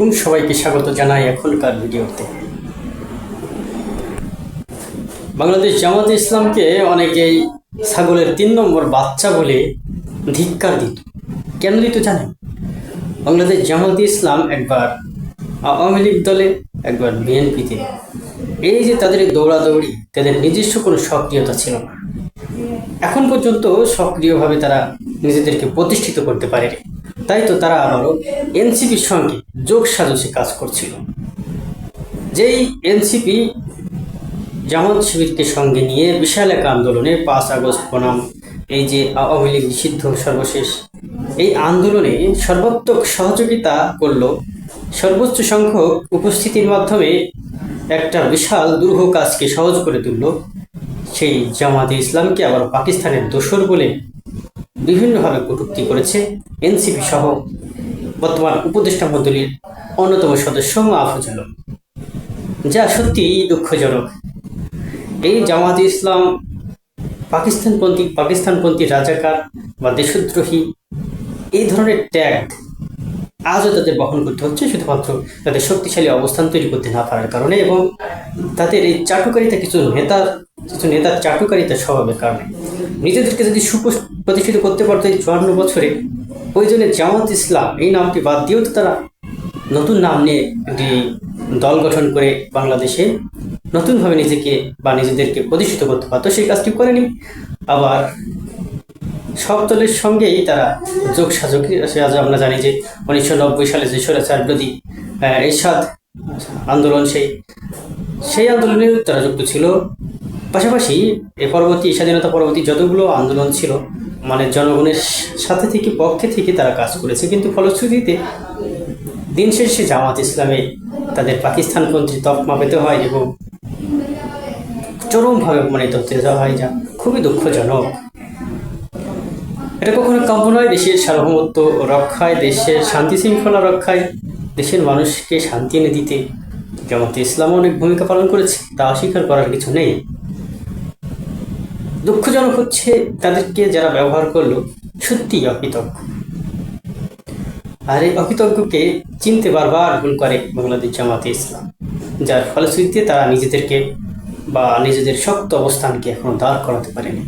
আলাইকুম সবাইকে স্বাগত জানাই এখনকার ভিডিওতে। বাংলাদেশ জামাত ইসলামকে অনেকেই ছাগলের তিন নম্বর বাচ্চা বলে ধিক্কার দিত। কেন দিত জানেন? বাংলাদেশ জামাত ইসলাম একবার আওয়ামী লীগ দলে, একবার বিএনপিতে। এই যে তাদের দৌড়াদৌড়ি, তাদের নিজস্ব কোনো সক্রিয়তা ছিল না। এখন পর্যন্ত সক্রিয়ভাবে তারা নিজেদেরকে প্রতিষ্ঠিত করতে পারেনি। তাই তো তারা আবারও এনসিপির সঙ্গে যোগ সাজসে কাজ করছিল। যেই এনসিপি জামাত শিবিরকে সঙ্গে নিয়ে বিশাল এক আন্দোলনে পাঁচ আগস্ট বনাম, এই যে আওয়ামী লীগ নিষিদ্ধ সর্বশেষ, এই আন্দোলনে সর্বাত্মক সহযোগিতা করল সর্বোচ্চ সংখ্যক উপস্থিতির মাধ্যমে একটা বিশাল দুরূহ কাজকে সহজ করে তুলল। সেই জামাতে ইসলামকে আবার পাকিস্তানের দোসর বলে বিভিন্নভাবে কটূক্তি করেছে এনসিপি সহ বর্তমান উপদেষ্টা মণ্ডলীর অন্যতম সদস্য মাহফুজ যা সত্যিই দুঃখজনক। এই জামাতে ইসলাম পাকিস্তানপন্থী পাকিস্তানপন্থী রাজাকার বা দেশদ্রোহী, এই ধরনের ট্যাগ আজও তাদের বহন করতে হচ্ছে, শুধুমাত্র তাদের শক্তিশালী অবস্থান তৈরি করতে না পারার কারণে এবং তাদের এই চাটুকারিতা কিছু নেতার কিছু নেতার চাটুকারিতা স্বভাবের কারণে। নিজেদেরকে যদি সুপ্রতিষ্ঠিত করতে পারতো এই চুয়ান্ন বছরে প্রয়োজনে জামাত ইসলাম এই নামটি বাদ দিয়েও তো তারা নতুন নাম নিয়ে একটি দল গঠন করে বাংলাদেশে নতুনভাবে নিজেকে বা নিজেদেরকে প্রতিষ্ঠিত করতে পারতো, সেই কাজটি করেনি। আবার সব দলের সঙ্গেই তারা যোগ সাজক আজ আমরা জানি যে উনিশশো নব্বই সালে যে স্বৈরাচার বিরোধী এরশাদ আন্দোলন, সেই সেই আন্দোলনেও তারা যুক্ত ছিল। পাশাপাশি এ পরবর্তী স্বাধীনতা পরবর্তী যতগুলো আন্দোলন ছিল মানে জনগণের সাথে থেকে পক্ষে থেকে তারা কাজ করেছে। কিন্তু ফলশ্রুতিতে দিন শেষে জামাত ইসলামে তাদের পাকিস্তানপন্থী তকমা পেতে হয় এবং চরমভাবে অপমানিত হতে যাওয়া হয়, যা খুবই দুঃখজনক। এটা কখনো কাম্য নয় দেশের সার্বভৌমত্ব রক্ষায়, দেশের শান্তি শৃঙ্খলা রক্ষায়, দেশের মানুষকে শান্তি এনে দিতে। জামাতে ইসলাম অনেক ভূমিকা পালন করেছে, তা অস্বীকার করার কিছু নেই। দুঃখজনক হচ্ছে তাদেরকে যারা ব্যবহার করল, সত্যিই অকৃতজ্ঞ। আর এই অকৃতজ্ঞকে চিনতে বারবার ভুল করে বাংলাদেশ জামাতে ইসলাম, যার ফলশ্রুতিতে তারা নিজেদেরকে বা নিজেদের শক্ত অবস্থানকে এখনও দাঁড় করাতে পারেনি।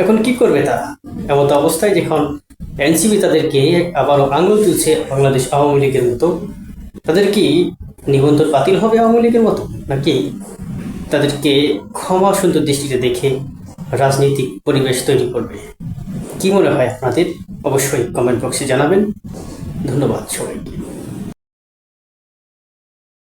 এখন কি করবে তারা? এমত অবস্থায় যখন এনসিবি তাদেরকে আবারও আঙুল তুলছে বাংলাদেশ আওয়ামী লীগের মতো, তাদের কি নিবন্ধন বাতিল হবে আওয়ামী লীগের মতো? নাকি তাদেরকে ক্ষমা সুন্দর দৃষ্টিতে দেখে রাজনৈতিক পরিবেশ তৈরি করবে। কি মনে হয় আপনাদের? অবশ্যই কমেন্ট বক্সে জানাবেন। ধন্যবাদ সবাইকে।